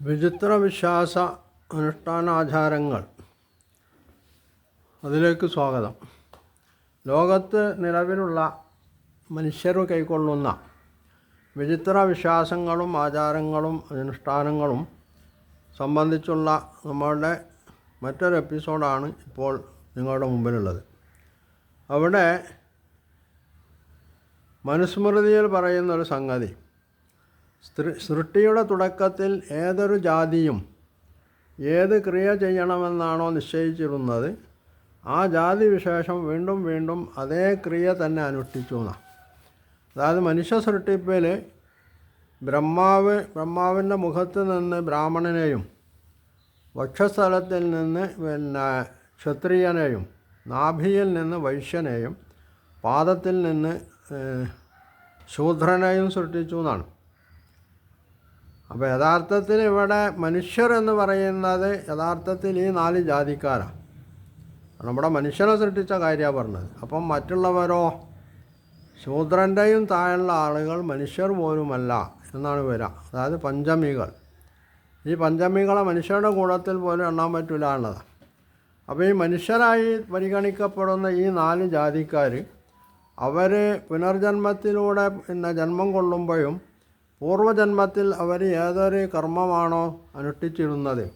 വിചിത്ര വിശ്വാസ അനുഷ്ഠാനാചാരങ്ങൾ. അതിലേക്ക് സ്വാഗതം. ലോകത്ത് നിലവിലുള്ള മനുഷ്യർ കൈക്കൊള്ളുന്ന വിചിത്ര വിശ്വാസങ്ങളും ആചാരങ്ങളും അനുഷ്ഠാനങ്ങളും സംബന്ധിച്ചുള്ള നമ്മളുടെ മറ്റൊരു എപ്പിസോഡാണ് ഇപ്പോൾ നിങ്ങളുടെ മുമ്പിലുള്ളത്. അവിടെ മനുസ്മൃതിയിൽ പറയുന്ന ഒരു സംഗതി. സൃഷ്ടിയുടെ തുടക്കത്തിൽ ഏതൊരു ജാതിയും ഏത് ക്രിയ ചെയ്യണമെന്നാണോ നിശ്ചയിച്ചിരുന്നത് ആ ജാതി വിശേഷം വീണ്ടും വീണ്ടും അതേ ക്രിയ തന്നെ അനുഷ്ഠിച്ചു എന്നാണ് അതായത് മനുഷ്യ സൃഷ്ടിപ്പിൽ ബ്രഹ്മാവ് ബ്രഹ്മാവിന്റെ മുഖത്ത് നിന്ന് ബ്രാഹ്മണനെയും വക്ഷസ്ഥലത്തിൽ നിന്ന് പിന്നെ ക്ഷത്രിയനെയും നാഭിയിൽ നിന്ന് വൈശ്യനെയും പാദത്തിൽ നിന്ന് ശൂദ്രനെയും സൃഷ്ടിച്ചു എന്നാണ്. അപ്പോൾ യഥാർത്ഥത്തിൽ ഇവിടെ മനുഷ്യർ എന്ന് പറയുന്നത് യഥാർത്ഥത്തിൽ ഈ നാല് ജാതിക്കാരാണ് നമ്മുടെ മനുഷ്യനെ സൃഷ്ടിച്ച കാര്യമാണ് പറഞ്ഞത്. അപ്പം മറ്റുള്ളവരോ ശൂദ്രന്റെയും താഴെയുള്ള ആളുകൾ മനുഷ്യർ പോലുമല്ല എന്നാണ് വരിക അതായത് പഞ്ചമികൾ. ഈ പഞ്ചമികളെ മനുഷ്യരുടെ കൂടത്തിൽ പോലും എണ്ണാൻ പറ്റില്ല എന്നുള്ളതാണ് അപ്പോൾ ഈ മനുഷ്യരായി പരിഗണിക്കപ്പെടുന്ന ഈ നാല് ജാതിക്കാർ അവർ പുനർജന്മത്തിലൂടെ പിന്നെ ജന്മം കൊള്ളുമ്പോഴും പൂർവജന്മത്തിൽ അവർ ഏതൊരു കർമ്മമാണോ അനുഷ്ഠിച്ചിരുന്നത്.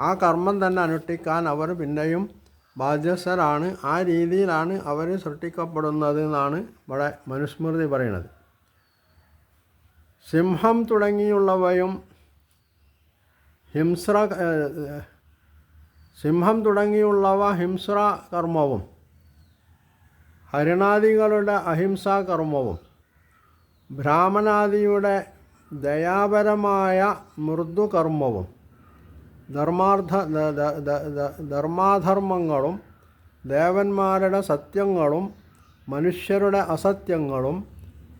ആ കർമ്മം തന്നെ അനുഷ്ഠിക്കാൻ അവർ പിന്നെയും ബാധ്യസ്ഥരാണ്. ആ രീതിയിലാണ് അവർ സൃഷ്ടിക്കപ്പെടുന്നത് എന്നാണ് ഇവിടെ മനുസ്മൃതി പറയുന്നത്. സിംഹം തുടങ്ങിയുള്ളവയും ഹിംസ്ര സിംഹം തുടങ്ങിയുള്ളവ ഹിംസ്ര കർമ്മവും ഹരിണാദികളുടെ അഹിംസാ കർമ്മവും ബ്രാഹ്മണാദിയുടെ ദയാപരമായ മൃദുകർമ്മവും ധർമാർത്ഥ ധർമാധർമ്മങ്ങളും ദേവന്മാരുടെ സത്യങ്ങളും മനുഷ്യരുടെ അസത്യങ്ങളും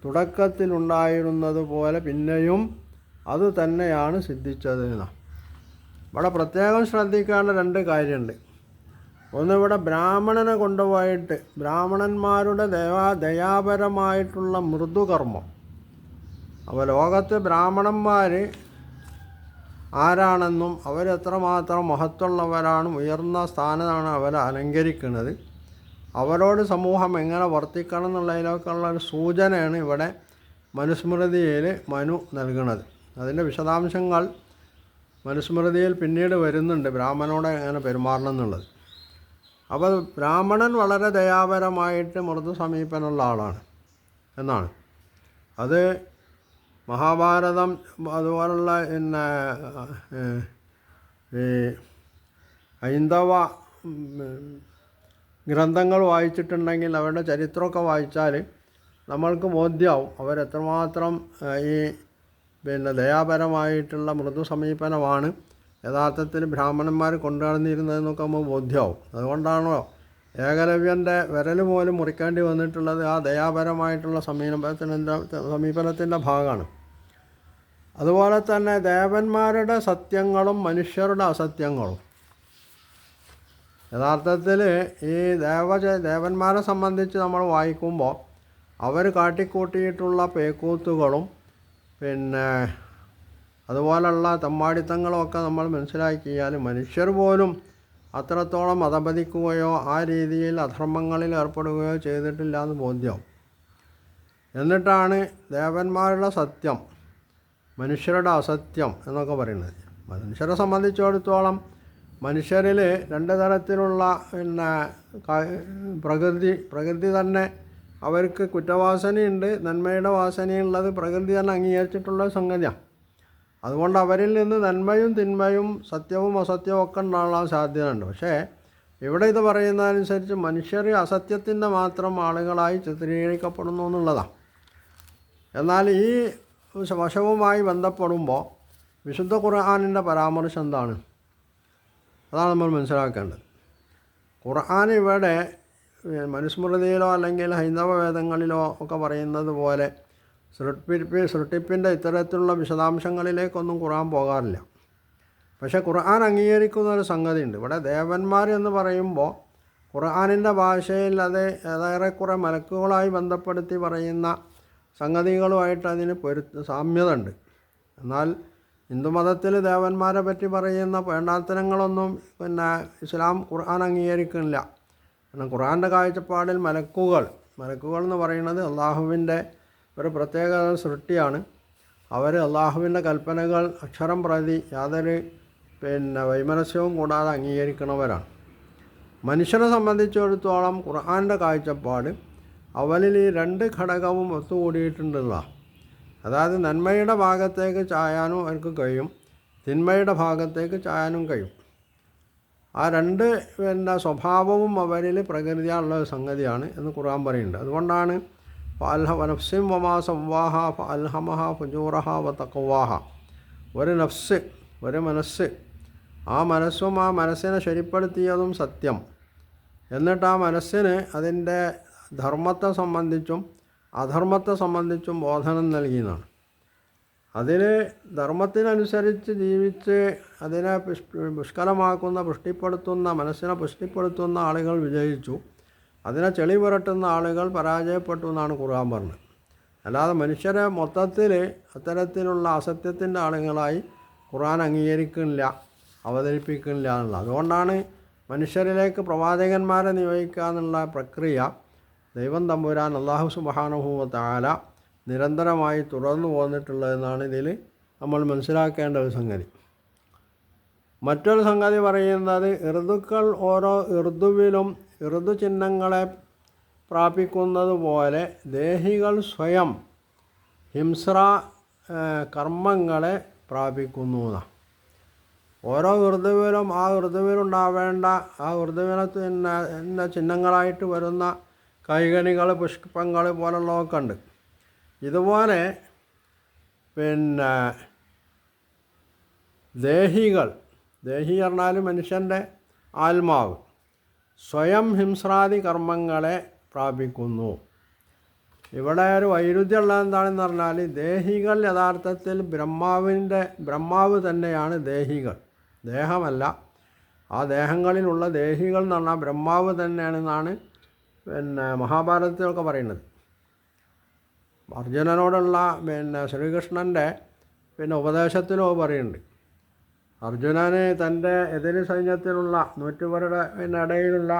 തുടക്കത്തിലുണ്ടായിരുന്നത് പോലെ പിന്നെയും അത് തന്നെയാണ് സിദ്ധിച്ചത് ഇവിടെ പ്രത്യേകം ശ്രദ്ധിക്കേണ്ട രണ്ട് കാര്യമുണ്ട്. ഒന്നിവിടെ ബ്രാഹ്മണനെ കൊണ്ടുപോയിട്ട് ബ്രാഹ്മണന്മാരുടെ ദയാ ദയാപരമായിട്ടുള്ള മൃദുകർമ്മം. അപ്പോൾ ലോകത്ത് ബ്രാഹ്മണന്മാർ ആരാണെന്നും അവരെത്രമാത്രം മഹത്വമുള്ളവരാണ് ഉയർന്ന സ്ഥാനമാണ് അവർ അലങ്കരിക്കുന്നത്. അവരോട് സമൂഹം എങ്ങനെ വർത്തിക്കണം എന്നുള്ളതിലൊക്കെയുള്ള ഒരു സൂചനയാണ് ഇവിടെ മനുസ്മൃതിയിൽ മനു നൽകുന്നത്. അതിന്റെ വിശദാംശങ്ങൾ മനുസ്മൃതിയിൽ പിന്നീട് വരുന്നുണ്ട് ബ്രാഹ്മണനോട് എങ്ങനെ പെരുമാറണം എന്നുള്ളത്. അപ്പോൾ ബ്രാഹ്മണൻ വളരെ ദയാപരമായിട്ട് മൃദു സമീപനമുള്ള ആളാണ് എന്നാണ്. അത് മഹാഭാരതം അതുപോലുള്ള പിന്നെ ഈ ഹൈന്ദവ ഗ്രന്ഥങ്ങൾ വായിച്ചിട്ടുണ്ടെങ്കിൽ അവരുടെ ചരിത്രമൊക്കെ വായിച്ചാൽ നമ്മൾക്ക് ബോധ്യമാവും അവരെത്രമാത്രം ഈ പിന്നെ ദയാപരമായിട്ടുള്ള മൃദു സമീപനമാണ് യഥാർത്ഥത്തിൽ ബ്രാഹ്മണന്മാർ കൊണ്ടുനടന്നിരുന്നതെന്നൊക്കെ നമ്മൾ ബോധ്യമാവും അതുകൊണ്ടാണോ ഏകലവ്യന്റെ വിരൽ പോലും മുറിക്കേണ്ടി വന്നിട്ടുള്ളത് ആ ദയാപരമായിട്ടുള്ള സമീപനത്തിന്റെ സമീപനത്തിന്റെ ഭാഗമാണ്. അതുപോലെ തന്നെ ദേവന്മാരുടെ സത്യങ്ങളും മനുഷ്യരുടെ അസത്യങ്ങളും. യഥാർത്ഥത്തിൽ ഈ ദേവ ദേവന്മാരെ സംബന്ധിച്ച് നമ്മൾ വായിക്കുമ്പോൾ അവർ കാട്ടിക്കൂട്ടിയിട്ടുള്ള പേക്കൂത്തുകളും പിന്നെ അതുപോലുള്ള തെമ്മാടിത്തങ്ങളുമൊക്കെ നമ്മൾ മനസ്സിലാക്കിയാൽ മനുഷ്യർ പോലും അത്രത്തോളം അതപതിക്കുകയോ ആ രീതിയിൽ അധർമ്മങ്ങളിൽ ഏർപ്പെടുകയോ ചെയ്തിട്ടില്ല എന്ന് ബോധ്യം. എന്നിട്ടാണ് ദേവന്മാരുടെ സത്യം മനുഷ്യരുടെ അസത്യം എന്നൊക്കെ പറയുന്നത്. മനുഷ്യരെ സംബന്ധിച്ചിടത്തോളം മനുഷ്യരിൽ രണ്ട് തരത്തിലുള്ള പിന്നെ പ്രകൃതി പ്രകൃതി തന്നെ അവർക്ക് കുറ്റവാസനയുണ്ട് നന്മയുടെ വാസനയുള്ളത് പ്രകൃതി തന്നെ അംഗീകരിച്ചിട്ടുള്ള സംഗതിയാണ് അതുകൊണ്ട് അവരിൽ നിന്ന് നന്മയും തിന്മയും സത്യവും അസത്യവും ഒക്കെ ഉണ്ടാകാൻ സാധ്യതയുണ്ട്. പക്ഷേ ഇവിടെ ഇത് പറയുന്നതനുസരിച്ച് മനുഷ്യർ അസത്യത്തിന്റെ മാത്രം ആളുകളായി ചിത്രീകരിക്കപ്പെടുന്നു എന്നുള്ളതാണ് എന്നാൽ ഈ വശവുമായി ബന്ധപ്പെടുമ്പോൾ വിശുദ്ധ ഖുർആാനിന്റെ പരാമർശം എന്താണ്? അതാണ് നമ്മൾ മനസ്സിലാക്കേണ്ടത്. ഖുർആൻ ഇവിടെ മനുസ്മൃതിയിലോ അല്ലെങ്കിൽ ഹൈന്ദവ വേദങ്ങളിലോ ഒക്കെ പറയുന്നത് പോലെ സൃഷ്ടിപ്പി സൃഷ്ടിപ്പിന്റെ ഇത്തരത്തിലുള്ള വിശദാംശങ്ങളിലേക്കൊന്നും ഖുർആൻ പോകാറില്ല. പക്ഷെ ഖുർആൻ അംഗീകരിക്കുന്ന ഒരു സംഗതി ഉണ്ട് ഇവിടെ ദേവന്മാർ എന്ന് പറയുമ്പോൾ ഖുർആാനിന്റെ ഭാഷയിൽ അത് ഏറെക്കുറെ മലക്കുകളായി ബന്ധപ്പെടുത്തി പറയുന്ന സംഗതികളുമായിട്ട് അതിന് പൊരു സാമ്യത ഉണ്ട് എന്നാൽ ഹിന്ദുമതത്തിൽ ദേവന്മാരെ പറ്റി പറയുന്ന വേണ്ടാത്തരങ്ങളൊന്നും പിന്നെ ഇസ്ലാം ഖുർആൻ അംഗീകരിക്കുന്നില്ല. കാരണം ഖുർആന്റെ കാഴ്ചപ്പാടിൽ മലക്കുകൾ മലക്കുകൾ എന്ന് പറയുന്നത് അള്ളാഹുവിന്റെ ഒരു പ്രത്യേക സൃഷ്ടിയാണ്. അവർ അള്ളാഹുവിന്റെ കൽപ്പനകൾ അക്ഷരം പ്രതി യാതൊരു പിന്നെ വൈമനസ്യവും കൂടാതെ അംഗീകരിക്കുന്നവരാണ് മനുഷ്യരെ സംബന്ധിച്ചിടത്തോളം ഖുർആന്റെ കാഴ്ചപ്പാട് അവനിൽ ഈ രണ്ട് ഘടകവും ഒത്തുകൂടിയിട്ടുണ്ടല്ല അതായത് നന്മയുടെ ഭാഗത്തേക്ക് ചായാനും അവർക്ക് കഴിയും തിന്മയുടെ ഭാഗത്തേക്ക് ചായാനും കഴിയും. ആ രണ്ട് പിന്നെ സ്വഭാവവും അവരിൽ പ്രകൃതിയാനുള്ള ഒരു സംഗതിയാണ് എന്ന് ഖുർആൻ പറയുന്നുണ്ട്. അതുകൊണ്ടാണ് ഫാൽഹ നഫ്സിം വമാ സംവാഹ ഫാൽഹമഹ ഫുജൂറഹ വ തക്കവാഹ ഒരു നഫ്സ് ഒരു മനസ്സ് ആ മനസ്സും ആ മനസ്സിനെ ശരിപ്പെടുത്തിയതും സത്യം. എന്നിട്ട് ആ മനസ്സിന് അതിന്റെ ധർമ്മത്തെ സംബന്ധിച്ചും അധർമ്മത്തെ സംബന്ധിച്ചും ബോധനം നൽകിയതാണ്. അതിന് ധർമ്മത്തിനനുസരിച്ച് ജീവിച്ച് അതിനെ പുഷ് പുഷ്കലമാക്കുന്ന പുഷ്ടിപ്പെടുത്തുന്ന മനസ്സിനെ പുഷ്ടിപ്പെടുത്തുന്ന ആളുകൾ വിജയിച്ചു. അതിനെ ചെളി പുരട്ടുന്ന ആളുകൾ പരാജയപ്പെട്ടു എന്നാണ് ഖുർആൻ പറഞ്ഞത്. അല്ലാതെ മനുഷ്യരെ മൊത്തത്തിൽ അത്തരത്തിലുള്ള അസത്യത്തിന്റെ ആളുകളായി ഖുർആൻ അംഗീകരിക്കുന്നില്ല അവതരിപ്പിക്കുന്നില്ല എന്നുള്ളത്. അതുകൊണ്ടാണ് മനുഷ്യരിലേക്ക് പ്രവാചകന്മാരെ നിയോഗിക്കുക എന്നുള്ള പ്രക്രിയ ദൈവം തമ്പുരാൻ അള്ളാഹു സുബാനുഭൂവ താല നിരന്തരമായി തുടർന്നു പോന്നിട്ടുള്ളതെന്നാണ് ഇതിൽ നമ്മൾ മനസ്സിലാക്കേണ്ട ഒരു സംഗതി. മറ്റൊരു സംഗതി പറയുന്നത് ഋതുക്കൾ ഓരോ ഋതുവിലും ഋതു ചിഹ്നങ്ങളെ പ്രാപിക്കുന്നത് പോലെ ദേഹികൾ സ്വയം ഹിംസ്ര കർമ്മങ്ങളെ പ്രാപിക്കുന്നു ഓരോ ഋതുവിലും ആ ഋതുവിലുണ്ടാവേണ്ട ആ ഋതുവിനെ ചിഹ്നങ്ങളായിട്ട് വരുന്ന കൈകനികൾ പുഷ്പങ്ങൾ പോലുള്ളതൊക്കെ ഉണ്ട്. ഇതുപോലെ പിന്നെ ദേഹികൾ ദേഹി പറഞ്ഞാൽ മനുഷ്യന്റെ ആത്മാവ് സ്വയം ഹിംസ്രാദി കർമ്മങ്ങളെ പ്രാപിക്കുന്നു. ഇവിടെ ഒരു വൈരുദ്ധ്യമുള്ള എന്താണെന്ന് പറഞ്ഞാൽ ദേഹികൾ യഥാർത്ഥത്തിൽ ബ്രഹ്മാവിന്റെ ബ്രഹ്മാവ് തന്നെയാണ് ദേഹികൾ. ദേഹമല്ല. ആ ദേഹങ്ങളിലുള്ള ദേഹികൾ എന്ന് പറഞ്ഞാൽ ബ്രഹ്മാവ് തന്നെയാണെന്നാണ് പിന്നെ മഹാഭാരതത്തിലൊക്കെ പറയുന്നത്. അർജുനനോടുള്ള പിന്നെ ശ്രീകൃഷ്ണന്റെ പിന്നെ ഉപദേശത്തിനോ പറയുന്നുണ്ട്. അർജുനന് തന്റെ എതിര് സൈന്യത്തിലുള്ള നൂറ്റുപേരുടെ പിന്നെ ഇടയിലുള്ള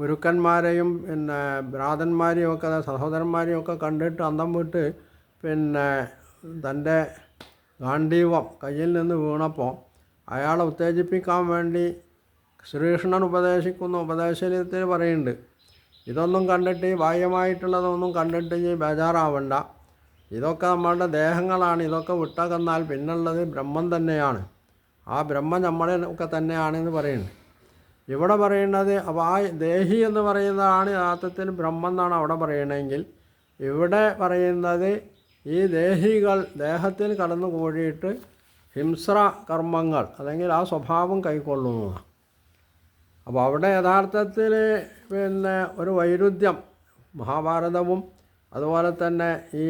ഗുരുക്കന്മാരെയും പിന്നെ ഭ്രാതന്മാരെയും ഒക്കെ സഹോദരന്മാരെയും ഒക്കെ കണ്ടിട്ട് അന്തം വിട്ട് പിന്നെ തന്റെ ഗാന്ധീവം കയ്യിൽ നിന്ന് വീണപ്പോൾ അയാളെ ഉത്തേജിപ്പിക്കാൻ വേണ്ടി ശ്രീകൃഷ്ണൻ ഉപദേശിക്കുന്ന. ഉപദേശത്തിൽ പറയുന്നുണ്ട് ഇതൊന്നും കണ്ടിട്ട് ബാഹ്യമായിട്ടുള്ളതൊന്നും കണ്ടിട്ട് ഈ ബേജാറാവണ്ട. ഇതൊക്കെ നമ്മളുടെ ദേഹങ്ങളാണ്. ഇതൊക്കെ വിട്ടകന്നാൽ പിന്നുള്ളത് ബ്രഹ്മം തന്നെയാണ്. ആ ബ്രഹ്മം നമ്മളെ ഒക്കെ തന്നെയാണെന്ന് പറയുന്നത് ഇവിടെ പറയുന്നത് അപ്പോൾ ആ ദേഹി എന്ന് പറയുന്നതാണ് യഥാർത്ഥത്തിൽ ബ്രഹ്മം എന്നാണ് അവിടെ പറയണമെങ്കിൽ. ഇവിടെ പറയുന്നത് ഈ ദേഹികൾ ദേഹത്തിൽ കടന്നു കൂടിയിട്ട് ഹിംസ്ര കർമ്മങ്ങൾ അല്ലെങ്കിൽ ആ സ്വഭാവം കൈക്കൊള്ളുന്നതാണ്. അപ്പോൾ അവിടെ യഥാർത്ഥത്തിൽ പിന്നെ ഒരു വൈരുദ്ധ്യം മഹാഭാരതവും അതുപോലെ തന്നെ ഈ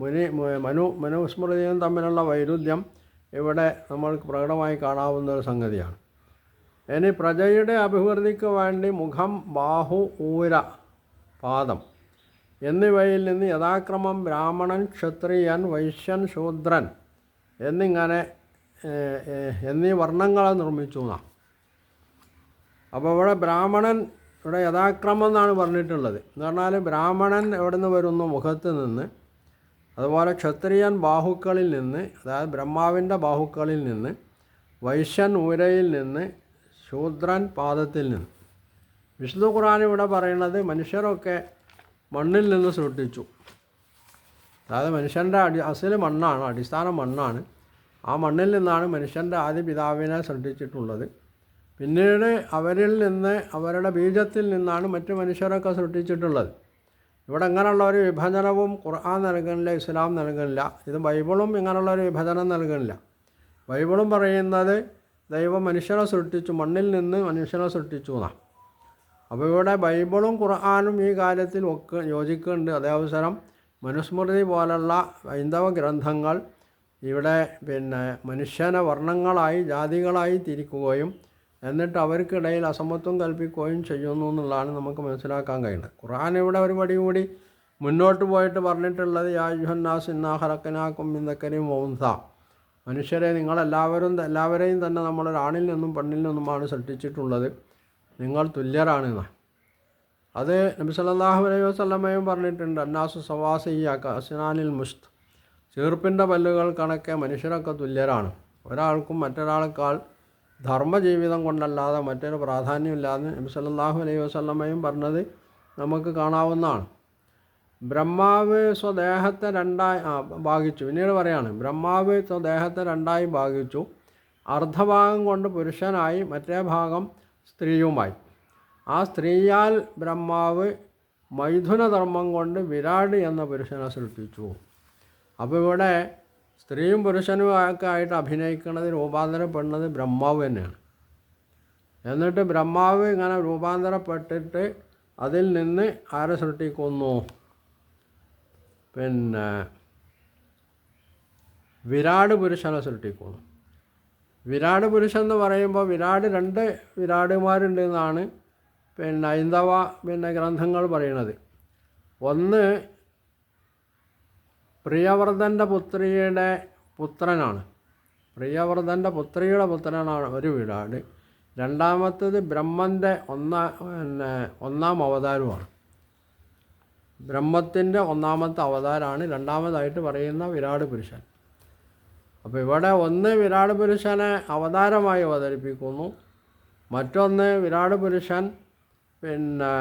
മുനി മനു മനുസ്മൃതിയും തമ്മിലുള്ള വൈരുദ്ധ്യം ഇവിടെ നമ്മൾക്ക് പ്രകടമായി കാണാവുന്ന ഒരു സംഗതിയാണ്. ഇനി പ്രജയുടെ അഭിവൃദ്ധിക്ക് വേണ്ടി മുഖം ബാഹു ഊര പാദം എന്നിവയിൽ നിന്ന് യഥാക്രമം ബ്രാഹ്മണൻ ക്ഷത്രിയൻ വൈശ്യൻ ശൂദ്രൻ എന്നിങ്ങനെ എന്നീ വർണങ്ങളെ നിർമ്മിച്ചു എന്നാണ്. അപ്പോൾ ഇവിടെ ബ്രാഹ്മണൻ ഇവിടെ യഥാക്രമം എന്നാണ് പറഞ്ഞിട്ടുള്ളത്. എന്ന് പറഞ്ഞാൽ ബ്രാഹ്മണൻ എവിടെ നിന്ന് വരുന്നു? മുഖത്ത് നിന്ന്. അതുപോലെ ക്ഷത്രിയൻ ബാഹുക്കളിൽ നിന്ന് അതായത് ബ്രഹ്മാവിന്റെ ബാഹുക്കളിൽ നിന്ന് വൈശ്യൻ ഉരയിൽ നിന്ന് ശൂദ്രൻ പാദത്തിൽ നിന്ന്. വിശുദ്ധ ഖുറാൻ ഇവിടെ പറയുന്നത് മനുഷ്യരൊക്കെ മണ്ണിൽ നിന്ന് സൃഷ്ടിച്ചു. അതായത് മനുഷ്യന്റെ അടി അസിൽ മണ്ണാണ് അടിസ്ഥാന മണ്ണാണ്. ആ മണ്ണിൽ നിന്നാണ് മനുഷ്യന്റെ ആദ്യ പിതാവിനെ സൃഷ്ടിച്ചിട്ടുള്ളത്. പിന്നീട് അവരിൽ നിന്ന് അവരുടെ ബീജത്തിൽ നിന്നാണ് മറ്റു മനുഷ്യരൊക്കെ സൃഷ്ടിച്ചിട്ടുള്ളത്. ഇവിടെ ഇങ്ങനെയുള്ള ഒരു വിഭജനവും ഖുർആൻ നൽകുന്നില്ല ഇസ്ലാം നൽകുന്നില്ല. ഇത് ബൈബിളും ഇങ്ങനെയുള്ള ഒരു വിഭജനം നൽകുന്നില്ല. ബൈബിളും പറയുന്നത് ദൈവം മനുഷ്യനെ സൃഷ്ടിച്ചു മണ്ണിൽ നിന്ന് മനുഷ്യനെ സൃഷ്ടിച്ചു എന്നാണ് അപ്പോൾ ഇവിടെ ബൈബിളും ഖുർആാനും ഈ കാര്യത്തിൽ ഒക്കെ യോജിക്കുന്നുണ്ട്. അതേ അവസരം മനുസ്മൃതി പോലുള്ള ഹൈന്ദവ ഗ്രന്ഥങ്ങൾ ഇവിടെ പിന്നെ മനുഷ്യനെ വർണങ്ങളായി ജാതികളായി തിരിക്കുകയും എന്നിട്ട് അവർക്കിടയിൽ അസമത്വം കൽപ്പിക്കുകയും ചെയ്യുന്നു എന്നുള്ളതാണ് നമുക്ക് മനസ്സിലാക്കാൻ കഴിയുന്നത്. ഖുർആൻ ഇവിടെ ഒരു പടി കൂടി മുന്നോട്ട് പോയിട്ട് പറഞ്ഞിട്ടുള്ളത് യാ യുഹന്നാസ് ഇന്നാ ഹറക്കനാക്കും ഇന്നക്കനെയും മൗൻസ മനുഷ്യരെ നിങ്ങളെല്ലാവരും എല്ലാവരെയും തന്നെ നമ്മൾ നമ്മളൊരാണിൽ നിന്നും പെണ്ണിൽ നിന്നുമാണ് സൃഷ്ടിച്ചിട്ടുള്ളത്. നിങ്ങൾ തുല്യരാണെന്ന്. അത് നബി സല്ലാഹു അലൈഹി വസ്ലമയും പറഞ്ഞിട്ടുണ്ട് അന്നാസു സവാസിയാക്ക അസ്നാനിൽ മുസ്ത് ചീർപ്പിന്റെ പല്ലുകൾ കണക്കെ മനുഷ്യരൊക്കെ തുല്യരാണ്. ഒരാൾക്കും മറ്റൊരാളെക്കാൾ ധർമ്മജീവിതം കൊണ്ടല്ലാതെ മറ്റൊരു പ്രാധാന്യമില്ലാന്ന് നബി സല്ലല്ലാഹു അലൈഹി വസല്ലമയും പറഞ്ഞത് നമുക്ക് കാണാവുന്നതാണ്. ബ്രഹ്മാവ് സ്വദേഹത്തെ രണ്ടായി ഭാഗിച്ചു. പിന്നീട് പറയാണ് ബ്രഹ്മാവ് സ്വദേഹത്തെ രണ്ടായി ഭാഗിച്ചു. അർദ്ധഭാഗം കൊണ്ട് പുരുഷനായി മറ്റേ ഭാഗം സ്ത്രീയുമായി. ആ സ്ത്രീയാൽ ബ്രഹ്മാവ് മൈഥുനധർമ്മം കൊണ്ട് വിരാട് എന്ന പുരുഷനെ സൃഷ്ടിച്ചു. അപ്പോൾ ഇവിടെ സ്ത്രീയും പുരുഷനും ഒക്കെ ആയിട്ട് അഭിനയിക്കുന്നത് രൂപാന്തരപ്പെടുന്നത് ബ്രഹ്മാവ് തന്നെയാണ്. എന്നിട്ട് ബ്രഹ്മാവ് ഇങ്ങനെ രൂപാന്തരപ്പെട്ടിട്ട് അതിൽ നിന്ന് ആരെ സൃഷ്ടിക്കുന്നു? പിന്നെ വിരാട് പുരുഷനെ സൃഷ്ടിക്കുന്നു. വിരാട് പുരുഷൻ എന്ന് പറയുമ്പോൾ വിരാട് രണ്ട് വിരാടുമാരുണ്ട് എന്നാണ് പിന്നെ ഹൈന്ദവ പിന്നെ ഗ്രന്ഥങ്ങൾ പറയുന്നത്. ഒന്ന് പ്രിയവർദ്ധന്റെ പുത്രിയുടെ പുത്രനാണ്. പ്രിയവർദ്ധന്റെ പുത്രിയുടെ പുത്രനാണ് ഒരു വിരാട്. രണ്ടാമത്തേത് ബ്രഹ്മന്റെ ഒന്നാ ഒന്നാം അവതാരമാണ് ബ്രഹ്മത്തിന്റെ ഒന്നാമത്തെ അവതാരമാണ്. രണ്ടാമതായിട്ട് പറയുന്ന വിരാട് പുരുഷൻ. അപ്പോൾ ഇവിടെ ഒന്ന് വിരാട് പുരുഷനെ അവതാരമായി അവതരിപ്പിക്കുന്നു. മറ്റൊന്ന് വിരാട് പുരുഷൻ പിന്നെ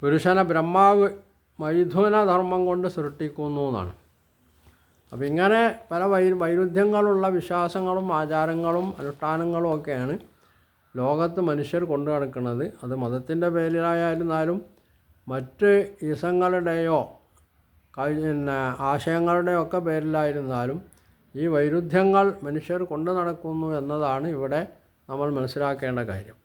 പുരുഷനെ ബ്രഹ്മാവ് മൈഥുനധർമ്മം കൊണ്ട് സൃഷ്ടിക്കുന്നു എന്നാണ്. അപ്പം ഇങ്ങനെ പല വൈ വൈരുദ്ധ്യങ്ങളുള്ള വിശ്വാസങ്ങളും ആചാരങ്ങളും അനുഷ്ഠാനങ്ങളും ഒക്കെയാണ് ലോകത്ത് മനുഷ്യർ കൊണ്ടു നടക്കുന്നത്. അത് മതത്തിന്റെ പേരിലായിരുന്നാലും മറ്റ് ഇസങ്ങളുടെയോ പിന്നെ ആശയങ്ങളുടെയോ ഒക്കെ പേരിലായിരുന്നാലും ഈ വൈരുദ്ധ്യങ്ങൾ മനുഷ്യർ കൊണ്ടു നടക്കുന്നു എന്നതാണ് ഇവിടെ നമ്മൾ മനസ്സിലാക്കേണ്ട കാര്യം.